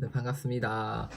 네, 반갑습니다.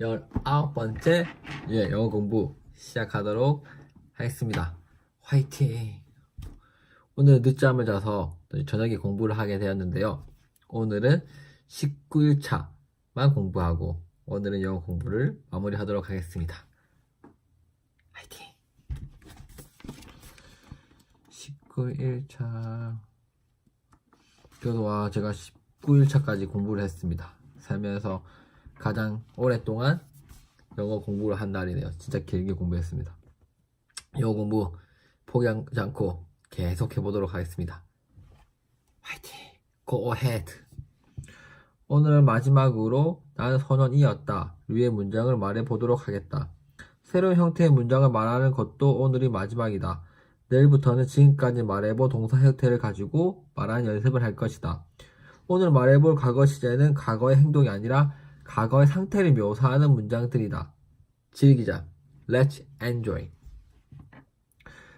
19번째 예, 영어 공부 시작하도록 하겠습니다. 화이팅! 오늘 늦잠을 자서 저녁에 공부를 하게 되었는데요. 오늘은 19일차만 공부하고 오늘은 영어 공부를 마무리하도록 하겠습니다. 화이팅! 19일차 그래도 와 제가 19일차까지 공부를 했습니다. 살면서 가장 오랫동안 영어 공부를 한 날이네요. 진짜 길게 공부했습니다. 영어 공부 포기하지 않고 계속 해보도록 하겠습니다. 화이팅! Go ahead! 오늘 마지막으로 나는 선원이었다. 류의 문장을 말해보도록 하겠다. 새로운 형태의 문장을 말하는 것도 오늘이 마지막이다. 내일부터는 지금까지 말해본 동사 형태를 가지고 말하는 연습을 할 것이다. 오늘 말해볼 과거 시제는 과거의 행동이 아니라 과거의 상태를 묘사하는 문장들이다. 즐기자. Let's enjoy.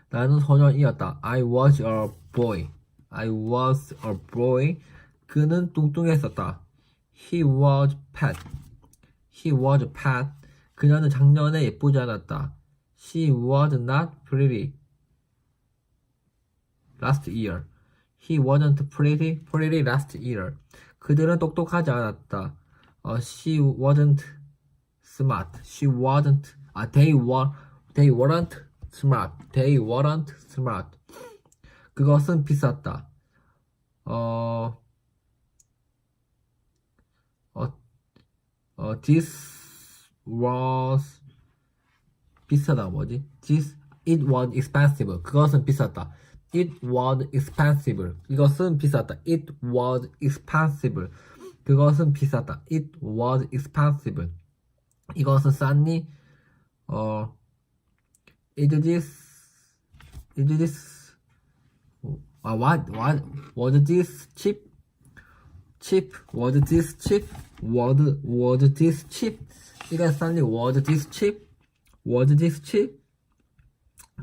나는 소년이었다. I was a boy. I was a boy. 그는 뚱뚱했었다. He was fat. He was fat. 그녀는 작년에 예쁘지 않았다. She was not pretty. Last year. He wasn't pretty, pretty last year. 그들은 똑똑하지 않았다. 어, she wasn't smart. She wasn't. 아, they were, they weren't smart. They weren't smart. 그것은 비쌌다. 어, 어, 어, this was 비싸다 뭐지? This it was expensive. 그것은 비쌌다. It was expensive. 이것은 비쌌다. It was expensive. 그것은 비쌌다. It was expensive. 이것은 쌌니? 어, is this, is this, 아, what, what, was this cheap? cheap? Was this cheap? Was, was this cheap? 이건 쌌니? Was this cheap? Was this cheap?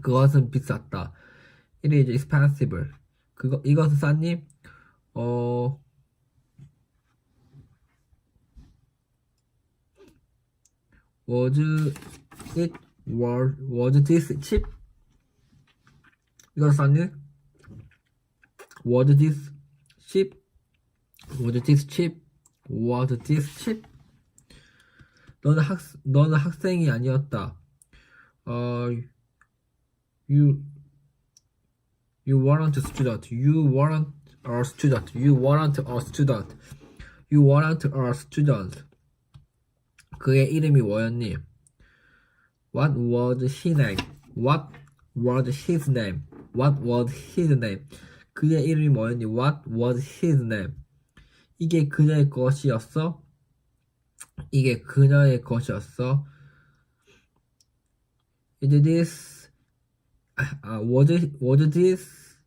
그것은 비쌌다. It is expensive. 그거, 이것은 쌌니? 어, was it, was, was this cheap? 이것은 쌌니? Was this cheap? Was this cheap? Was this cheap? 너는 학, 너는 학생이 아니었다. 어, you, you weren't a student. You weren't a student. You weren't a student. You weren't a student. 그의 이름이 뭐였니? What was his name? What was his name? What was his name? 그의 이름이 뭐였니? What was his name? 이게 그녀의 것이었어? 이게 그녀의 것이었어? Is this 아, was it, was this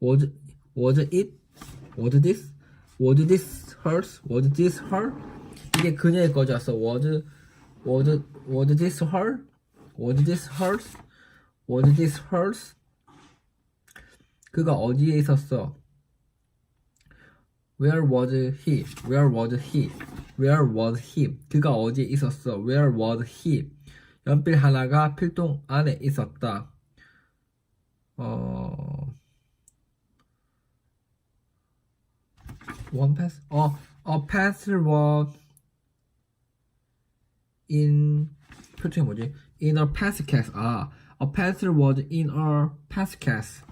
was was it was this was this hers was this her 이게 그녀의 것이었어 was was was this her was this hers was this hers 그가 어디에 있었어 Where was he? Where was he? Where was he? 그가 어디에 있었어? Where was he? 연필 하나가 필통 안에 있었다. 어, one pass? 어, a pencil was in 필통이 뭐지? In a pencil case. 아, a pencil was in a pencil case.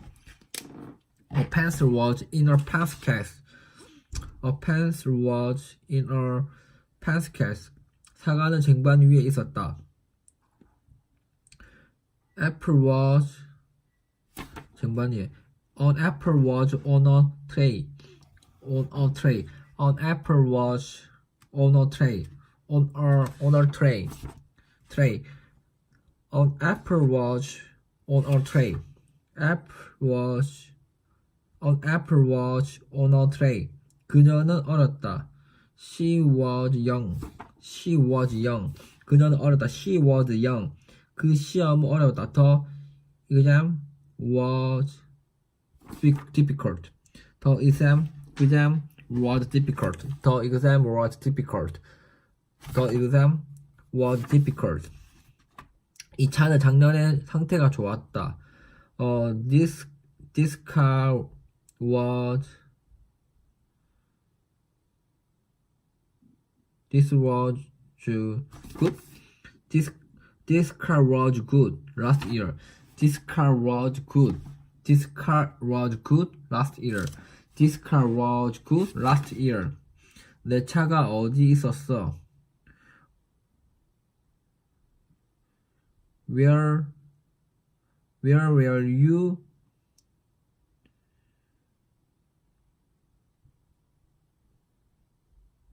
A pencil was in a pencil case. A pencil was in a pencil case. 사과는 쟁반 위에 있었다. Apple was 쟁반 위에. An apple was on a tray. On a tray. An apple was on a tray. On a on a tray. Tray. An apple was on a tray. Apple was An apple was on a tray. 그녀는 어렸다. She was young. She was young. 그녀는 어렸다. She was young. 그 시험은 어려웠다. The exam was difficult. The exam, exam was difficult. The exam was difficult. The exam was difficult. 이 차는 작년에 상태가 좋았다. 어, this this car was this was good. This this car was good last year. This car was good. This car was good last year. This car was good last year. 내 차가 어디 있었어? Where Where were you?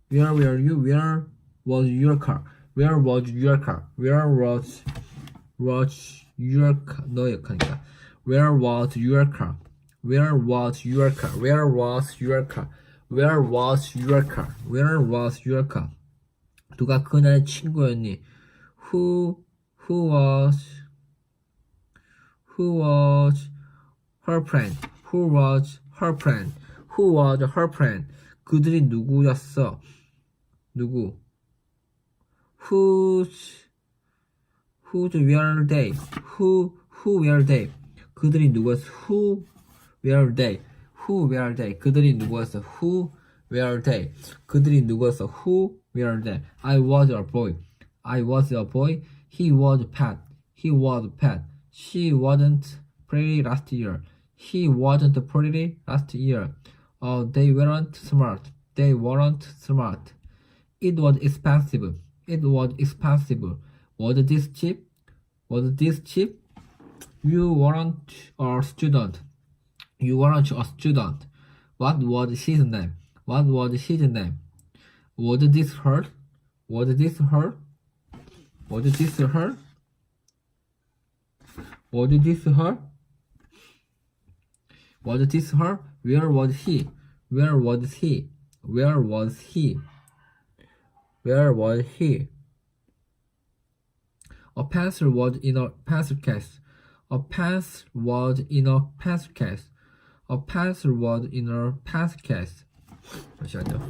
Where were you? Where was your car? Where was your car? Where was was your car? 너의 칸이다. Where was your car? Where was your car? Where was your car? Where was your car? Where was your car? 누가 그날의 친구였니? Who who was who was her friend? Who was her friend? Who was her friend? 그들이 누구였어? 누구? Whose Whose were they? Who Who were they? 그들이 누구였어? Who were they? Who were they? 그들이 누구였어? Who were they? 그들이 누구였어? Who were they? I was a boy. I was a boy. He was pet. He was pet. She wasn't pretty last year. He wasn't pretty last year. Uh, they weren't smart. They weren't smart. It was expensive. It was expensive. Was this cheap? Was this cheap? You weren't a student. You weren't a student. What was his name? What was his name? Was this her? Was this her? Was this her? Was this her? Was this her? Where was he? Where was he? Where was he? Where was he? A pencil was in a pencil case. A pencil was in a pencil case. A pencil was in a pencil case. 잠시만요.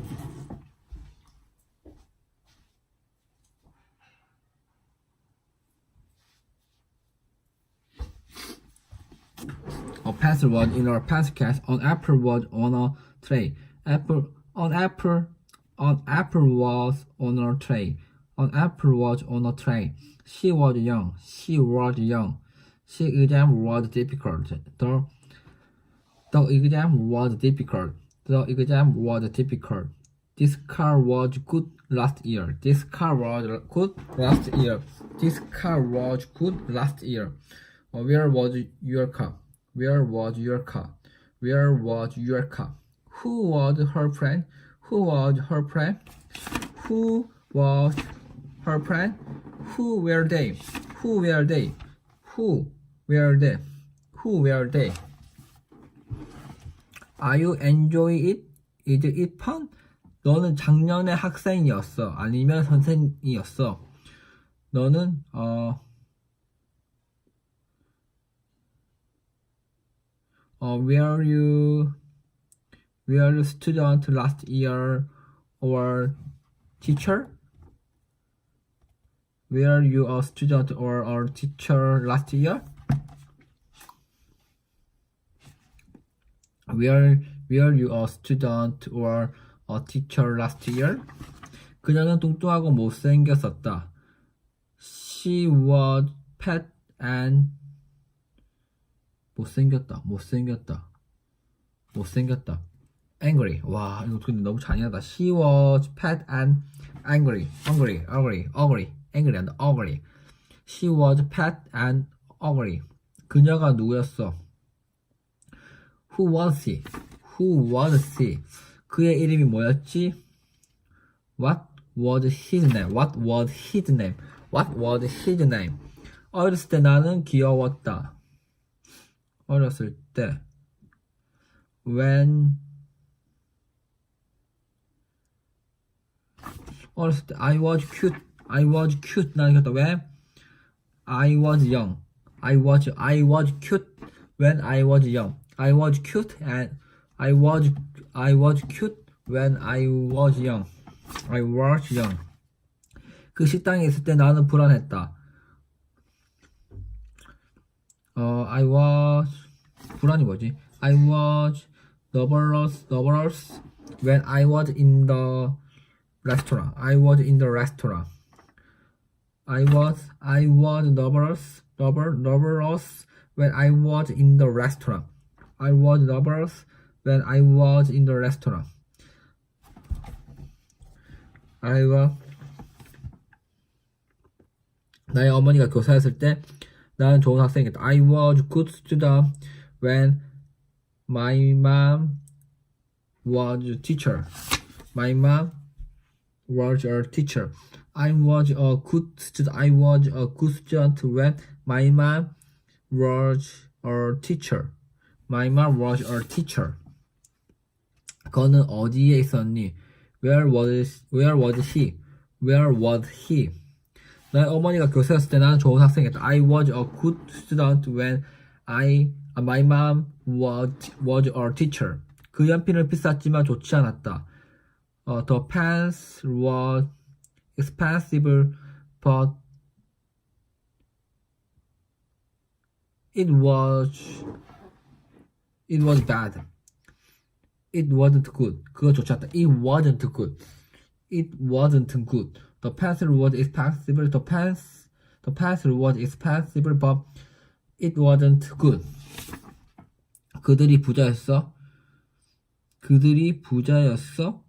A pencil was in a pencil case. An apple was on a tray. Apple, an apple, an apple was on a tray. An apple was on a tray. She was young. She was young. She exam was difficult. The the exam was difficult. The exam was difficult. This car was good last year. This car was good last year. This car was good last year. Where was your car? Where was your car? Where was your car? Who was her friend? Who was her friend? Who was her friend? Who were they? Who were they? Who were they? Who were they? Are you enjoy it? Is it fun? 너는 작년에 학생이었어. 아니면 선생이었어. 너는 어, 어 were you were you student last year or teacher? Were you a student or a teacher last year? Were were you a student or a teacher last year? 그녀는 뚱뚱하고 못생겼었다. She was fat and 못생겼다. 못생겼다. 못생겼다. angry. 와, 이거 근데 너무 잔인하다. She was fat and angry. angry, ugly, ugly. angry and ugly. She was fat and ugly. 그녀가 누구였어? Who was he? Who was he? 그의 이름이 뭐였지? What was his name? What was his name? What was his name? 어렸을 때 나는 귀여웠다. 어렸을 때 when 어렸을 때 I was cute. I was cute. 나는 그랬다. 왜? I was young. I was I was cute when I was young. I was cute and I was I was cute when I was young. I was young. 그 식당에 있을 때 나는 불안했다. 어, I was 불안이 뭐지? I was nervous, nervous when I was in the restaurant. I was in the restaurant. I was I was nervous, nervous, nervous when I was in the restaurant. I was nervous when I was in the restaurant. I was 나의 어머니가 교사였을 때 나는 좋은 학생이었다. I was good student when my mom was a teacher. My mom was a teacher. I was a good student. I was a good student when my mom was a teacher. My mom was a teacher. 그는 어디에 있었니? Where was Where was he? Where was he? 나의 어머니가 교사였을 때 나는 좋은 학생이었다. I was a good student when I my mom was was a teacher. 그 연필은 비쌌지만 좋지 않았다. 어, the pens was expensive, but it was it was bad. It wasn't good. 그거 좋지 않다. It wasn't good. It wasn't good. The pencil was expensive. The pens the pencil was expensive, but it wasn't good. 그들이 부자였어. 그들이 부자였어.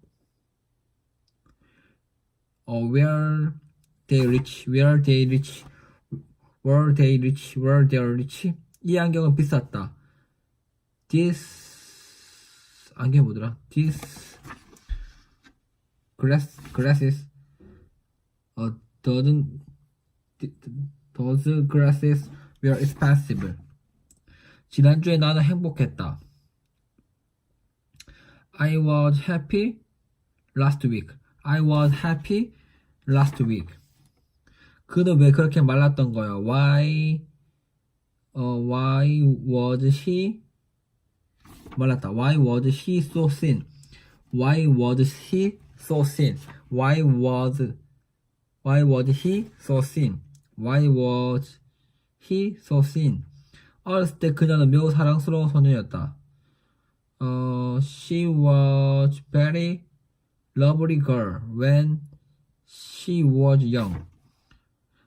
어, where they rich, where they rich, were they rich, were they rich. 이 안경은 비쌌다. This 안경 뭐더라? This glass glasses 어 doesn't those glasses were expensive. 지난주에 나는 행복했다. I was happy last week. I was happy last week. 그는 왜 그렇게 말랐던 거야? Why, 어, why was he 말랐다. Why was he so thin? Why was he so thin? Why was, why was he so thin? Why was he so thin? 어렸을 때 그녀는 매우 사랑스러운 소녀였다. 어, she was very lovely girl when she was young.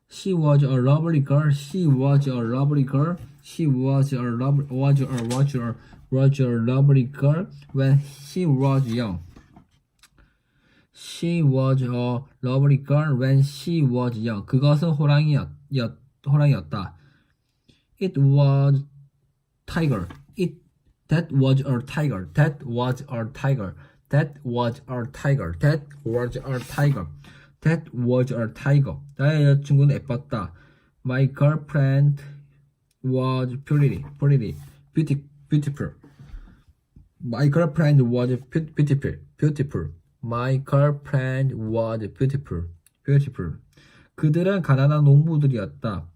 She was a lovely girl. She was a lovely girl. She was a lov was a was a was a lovely girl when she was young. She was a lovely girl when she was young. 그것은 호랑이였, 였, 호랑이였다. It was tiger. It that was a tiger. That was a tiger. That was a tiger. That was a tiger. That was a tiger. 나의 여자친구는 예뻤다. My girlfriend was pretty, pretty, beauty, beautiful. My girlfriend was beau- beautiful, beautiful. My girlfriend was beautiful, beautiful. 그들은 가난한 농부들이었다.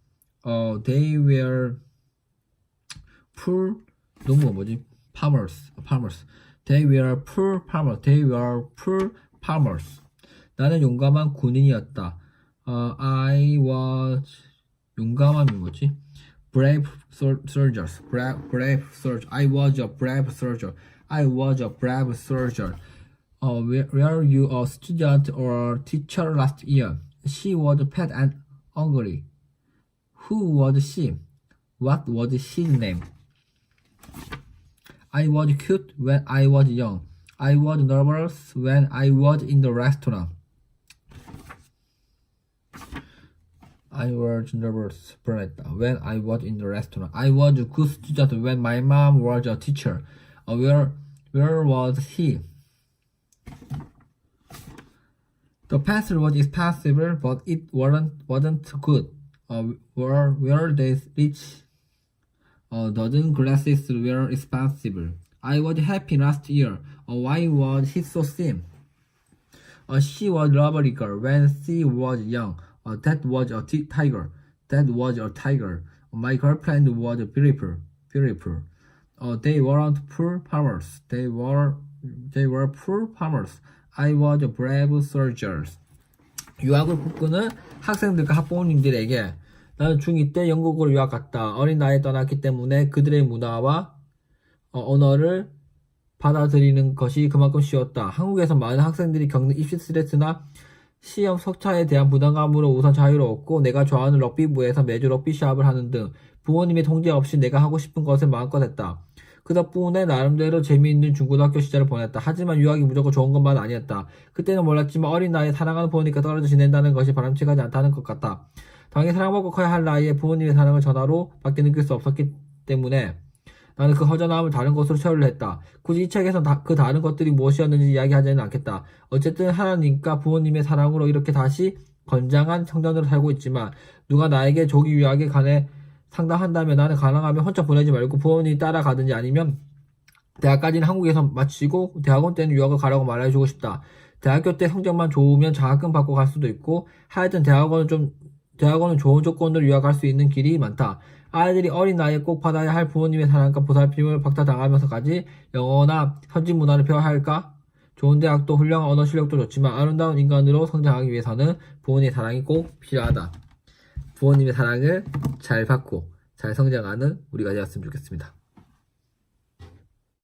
어, they were poor 농부가 뭐지? farmers, farmers. They were poor farmers. They were poor farmers. 나는 용감한 군인이었다. 어, I was 용감함이 뭐지? Brave sol- soldiers. Brave, brave soldier. I was a brave soldier. I was a brave soldier. Uh, were, were you a student or a teacher last year? She was fat and ugly. Who was she? What was his name? I was cute when I was young. I was nervous when I was in the restaurant. I was nervous when I was in the restaurant. I was a good student when my mom was a teacher. Uh, where, where was he? The past was expensive, but it wasn't wasn't good. Uh, where where they reach uh, a dozen glasses were responsible. I was happy last year. Uh, why was he so thin? Uh, she was lovely girl when she was young. Uh, that was a tiger. That was a tiger. My girlfriend was beautiful. Beautiful. Uh, they weren't poor farmers. They were They were poor farmers. I was brave soldiers. 유학을 꿈꾸는 학생들과 학부모님들에게 나는 중2 때 영국으로 유학 갔다. 어린 나이에 떠났기 때문에 그들의 문화와 어, 언어를 받아들이는 것이 그만큼 쉬웠다. 한국에서 많은 학생들이 겪는 입시 스트레스나 시험 석차에 대한 부담감으로 우선 자유로웠고 내가 좋아하는 럭비부에서 매주 럭비 시합을 하는 등 부모님의 통제 없이 내가 하고 싶은 것을 마음껏 했다. 그 덕분에 나름대로 재미있는 중고등학교 시절을 보냈다. 하지만 유학이 무조건 좋은 것만 아니었다. 그때는 몰랐지만 어린 나이에 사랑하는 부모님과 떨어져 지낸다는 것이 바람직하지 않다는 것 같다. 당연히 사랑받고 커야 할 나이에 부모님의 사랑을 전화로 밖에 느낄 수 없었기 때문에 나는 그 허전함을 다른 것으로 처리를 했다. 굳이 이 책에서 다- 그 다른 것들이 무엇이었는지 이야기하지는 않겠다. 어쨌든 하나님과 부모님의 사랑으로 이렇게 다시 건장한 성전으로 살고 있지만 누가 나에게 조기 유학에 관해 상담한다면 나는 가능하면 혼자 보내지 말고 부모님이 따라가든지 아니면 대학까지는 한국에서 마치고 대학원 때는 유학을 가라고 말해주고 싶다. 대학교 때 성적만 좋으면 장학금 받고 갈 수도 있고 하여튼 대학원은 좀 대학원은 좋은 조건으로 유학할 수 있는 길이 많다. 아이들이 어린 나이에 꼭 받아야 할 부모님의 사랑과 보살핌을 박탈당하면서까지 영어나 선진 문화를 배워야 할까? 좋은 대학도 훌륭한 언어 실력도 좋지만 아름다운 인간으로 성장하기 위해서는 부모님의 사랑이 꼭 필요하다. 부모님의 사랑을 잘 받고 잘 성장하는 우리가 되었으면 좋겠습니다.